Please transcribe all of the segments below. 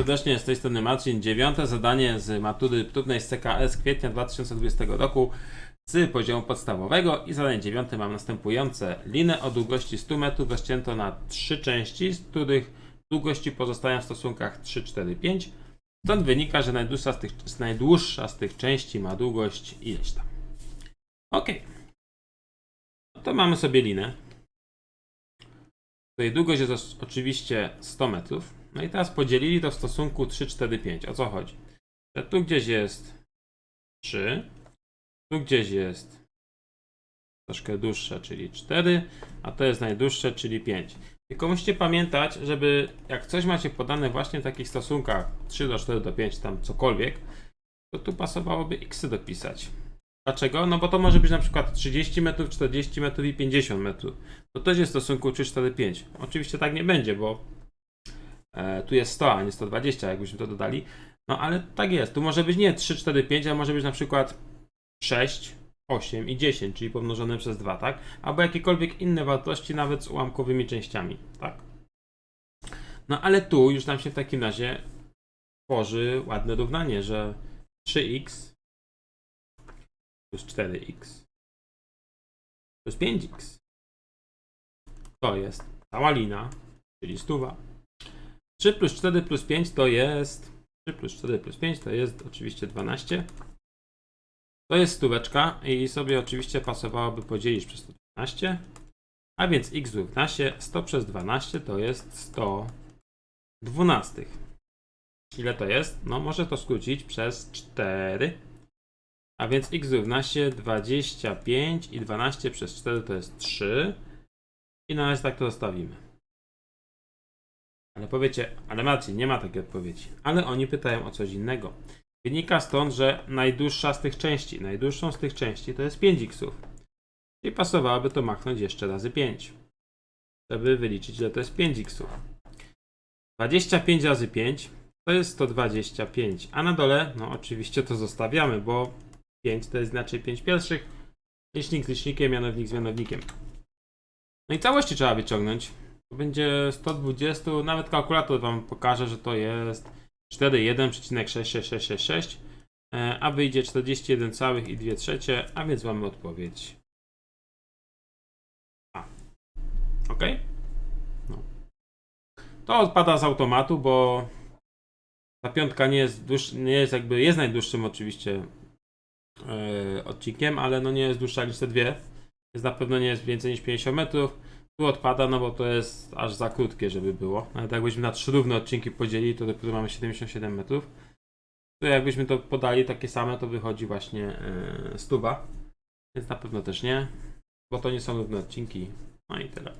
serdecznie, z tej strony Marcin. Dziewiąte zadanie z matury trudnej z CKS kwietnia 2020 roku z poziomu podstawowego i zadanie dziewiąte mam następujące. Linę o długości 100 metrów rozcięto na trzy części, z których długości pozostają w stosunkach 3, 4, 5. Stąd wynika, że najdłuższa z tych, najdłuższa z tych części ma długość ileś tam. Ok. No to mamy sobie linę. Tutaj długość jest oczywiście 100 metrów. No i teraz podzielili to w stosunku 3, 4, 5. O co chodzi? Że tu gdzieś jest 3, tu gdzieś jest troszkę dłuższe, czyli 4, a to jest najdłuższe, czyli 5. Tylko musicie pamiętać, żeby jak coś macie podane właśnie w takich stosunkach 3 do 4 do 5, tam cokolwiek, to tu pasowałoby x dopisać. Dlaczego? No bo to może być na przykład 30 metrów, 40 metrów i 50 metrów. To też jest w stosunku 3, 4, 5. Oczywiście tak nie będzie, bo tu jest 100, a nie 120, jakbyśmy to dodali. No ale tak jest. Tu może być nie 3, 4, 5, a może być na przykład 6, 8 i 10, czyli pomnożone przez 2, tak? Albo jakiekolwiek inne wartości, nawet z ułamkowymi częściami, tak? No ale tu już nam się w takim razie tworzy ładne równanie, że 3x plus 4x plus 5x to jest cała lina, czyli stuwa. 3 plus 4 plus 5 to jest 3 plus 4 plus 5 to jest oczywiście 12. To jest stóweczka i sobie oczywiście pasowałoby podzielić przez 112. A więc x równa się 100 przez 12 to jest 100 dwunastych. Ile to jest? No może to skrócić przez 4. A więc x równa się 25 i 12 przez 4 to jest 3. I na razie tak to zostawimy. Ale powiecie, ale Marcin, nie ma takiej odpowiedzi. Ale oni pytają o coś innego. Wynika stąd, że najdłuższa z tych części, najdłuższą z tych części to jest 5x. I pasowałoby to machnąć jeszcze razy 5. Żeby wyliczyć, ile to jest 5x. 25 razy 5 to jest 125. A na dole, no oczywiście to zostawiamy, bo 5 to jest znaczy 5 pierwszych. Licznik z licznikiem, mianownik z mianownikiem. No i całości trzeba wyciągnąć. Będzie 120, nawet kalkulator wam pokaże, że to jest 41,66666, e, a wyjdzie 41,2 trzecie, a więc mamy odpowiedź A. Ok? No. To odpada z automatu, bo ta piątka nie jest, dłuż, nie jest jakby, jest najdłuższym oczywiście e, odcinkiem, ale no nie jest dłuższa niż te dwie. Jest na pewno nie jest więcej niż 50 metrów. Tu odpada, no bo to jest aż za krótkie, żeby było. Nawet jakbyśmy na trzy równe odcinki podzielili, to dopiero mamy 77 metrów. To jakbyśmy to podali takie same, to wychodzi właśnie yy, stuba. Więc na pewno też nie, bo to nie są równe odcinki. No i tyle.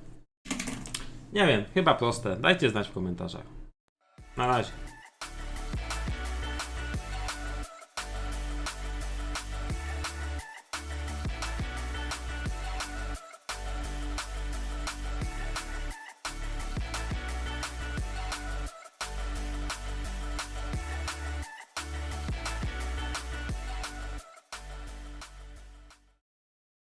Nie wiem, chyba proste. Dajcie znać w komentarzach. Na razie.